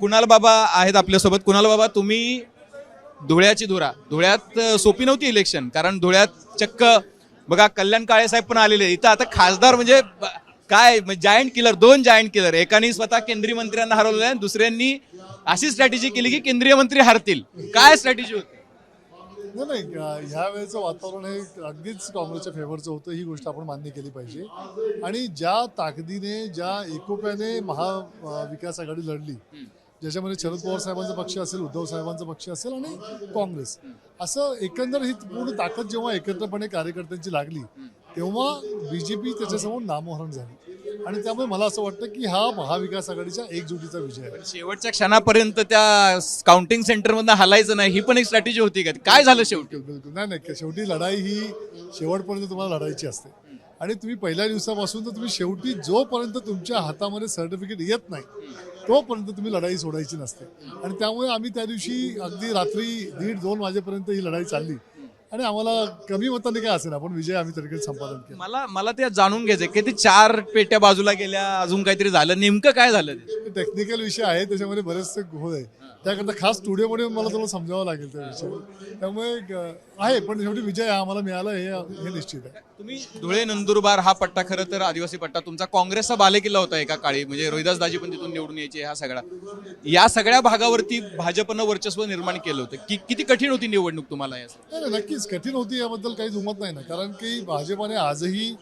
कुणाल बाबा आहेत आपल्यासोबत? कुणाल बाबा तुम्ही धुळ्याची धुरा. धुळ्यात सोपी नव्हती इलेक्शन कारण धुळ्यात चक्क बघा कल्याण काळे साहेब पण आलेले. इथं आता खासदार म्हणजे काय जायंट किलर दोन जायंट किलर एकाने स्वतः केंद्रीय मंत्र्यांना हरवलेलं आहे दुसऱ्यांनी अशी स्ट्रॅटेजी केली की केंद्रीय मंत्री हरतील. काय स्ट्रॅटेजी होती? नाही ह्या वेळेचं वातावरण हे अगदीच काँग्रेसच्या फेवरचं होतं ही गोष्ट आपण मान्य केली पाहिजे. आणि ज्या ताकदीने ज्या एकोप्याने महाविकास आघाडी लढली ज्याच्यामध्ये शरद पवार साहेबांचा पक्ष असेल उद्धव साहेबांचा पक्ष असेल आणि काँग्रेस. असं एकंदर ही पूर्ण ताकद जेव्हा एकत्रपणे कार्यकर्त्यांची लागली तेव्हा बीजेपी त्याच्यासमोर नामोहरण झाली. आणि त्यामुळे मला असं वाटतं की हा महाविकास आघाडीच्या एकजुटीचा विजय आहे. शेवटच्या क्षणापर्यंत त्या काउंटिंग सेंटर मधनं हलायचं नाही ही पण एक स्ट्रॅटेजी होती का? काय झालं शेवटी? बिलकुल नाही नाही शेवटी लढाई ही शेवटपर्यंत तुम्हाला लढायची असते. आणि तुम्ही पहिल्या दिवसापासून तर तुम्ही शेवटी जोपर्यंत तुमच्या हातामध्ये सर्टिफिकेट येत नाही तोपर्यंत तुम्ही लढाई सोडायची नसते. आणि त्यामुळे आम्ही त्या दिवशी अगदी रात्री दीड दोन वाजेपर्यंत ही लढाई चालली. आणि आम्हाला कमी मताने काय असेल आपण विजय आम्ही तरी संपादन केला. मला मला ते जाणून घ्यायचं की ते चार पेट्या बाजूला गेल्या अजून काहीतरी झालं. नेमकं काय झालं? ते? टेक्निकल विषय आहे त्याच्यामध्ये बरेचसे घोळ आहे. त्याकरता खास स्टुडिओमध्ये मला थोडं समजावं लागेल त्या विषयी त्यामुळे आहे पण शेवटी विजय हा आम्हाला मिळाला हे हे निश्चित आहे. तुम्ही धुळे नंदुरबार हा पट्टा खरं तर आदिवासी पट्टा तुमचा काँग्रेसचा बालेकिल्ला होता एका काळी म्हणजे रोहिदास दाजी पण तिथून निवडून यायचे हा सगळा. या सगळ्या भागावरती भाजपनं वर्चस्व निर्माण केलं होतं. की किती कठीण होती निवडणूक तुम्हाला नाही, नक्कीच कठीण होती याबद्दल काही दुमत नाही ना. कारण की भाजपाने आजही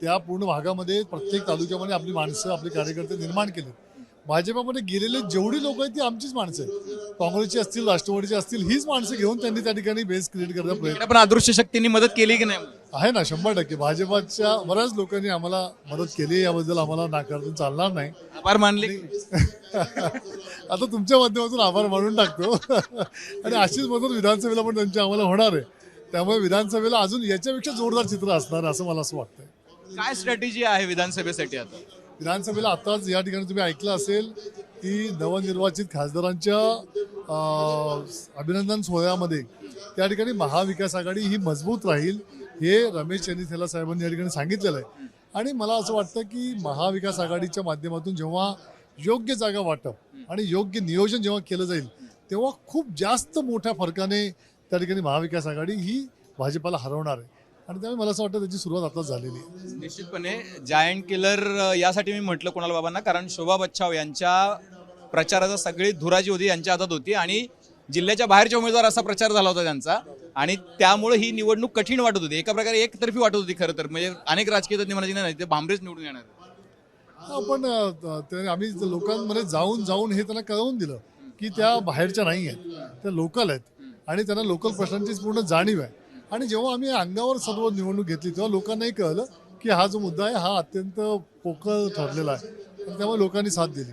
त्या पूर्ण भागामध्ये प्रत्येक तालुक्यामध्ये आपली माणसं आपले कार्यकर्ते निर्माण केले भाजपामध्ये गेलेले जेवढी लोक आहेत ती आमचीच माणसं आहेत. काँग्रेसची असतील राष्ट्रवादीची असतील हीच माणसं घेऊन त्यांनी त्या ठिकाणी बेस क्रिएट करण्याचा प्रयत्न पण अदृश्य शक्तींनी मदत केली की नाही? आहे ना शंभर टक्के. भाजपाच्या बऱ्याच लोकांनी आम्हाला मदत केली याबद्दल आम्हाला नाकारून चालणार नाही. आभार मानले. आता तुमच्या माध्यमातून आभार मानून टाकतो. आणि अशीच मदत विधानसभेला पण त्यांची आम्हाला होणार आहे. त्यामुळे विधानसभेला अजून याच्यापेक्षा जोरदार चित्र असणार असं मला असं वाटतंय. काय स्ट्रॅटेजी आहे विधानसभेसाठी आता? विधानसभेला आताच या ठिकाणी तुम्ही ऐकलं असेल की नवनिर्वाचित खासदारांच्या अभिनंदन सोहळ्यामध्ये त्या ठिकाणी महाविकास आघाडी ही मजबूत राहील हे रमेश चंदिथेला साहेबांनी या ठिकाणी सांगितलेलं आहे. आणि मला असं वाटतं की महाविकास आघाडीच्या माध्यमातून जेव्हा योग्य जागा वाटप आणि योग्य नियोजन जेव्हा केलं जाईल तेव्हा खूप जास्त मोठ्या फरकाने त्या ठिकाणी महाविकास आघाडी ही भाजपाला हरवणार आहे. आणि त्यामुळे मला असं वाटतं त्याची सुरुवात आताच झालेली आहे. निश्चितपणे जायंट किलर यासाठी मी म्हटलं कोणाला बाबांना कारण शोभा बच्छाव यांच्या प्रचाराचा सगळी धुरा जी होती यांच्या हातात होती आणि जिल्ह्याच्या बाहेरच्या उमेदवार असा प्रचार झाला होता त्यांचा. आणि त्यामुळे ही निवडणूक कठीण वाटत होती. एका प्रकारे एकतर्फी वाटत होती खरं तर. म्हणजे अनेक राजकीय तज्ञ म्हणायचे नाही ते भांबरेच निवडून येणार आपण अ, ते आम्ही लोकांमध्ये जाऊन जाऊन हे त्यांना कळवून दिलं की त्या बाहेरच्या नाही आहेत. त्या लोकल आहेत. आणि त्यांना लोकल प्रश्नांचीच पूर्ण जाणीव आहे. आणि जेव्हा आम्ही अंगावर सर्व निवडणूक घेतली तेव्हा लोकांनाही कळलं की हा जो मुद्दा आहे हा अत्यंत पोकळ ठरलेला आहे. त्यामुळे लोकांनी साथ दिली.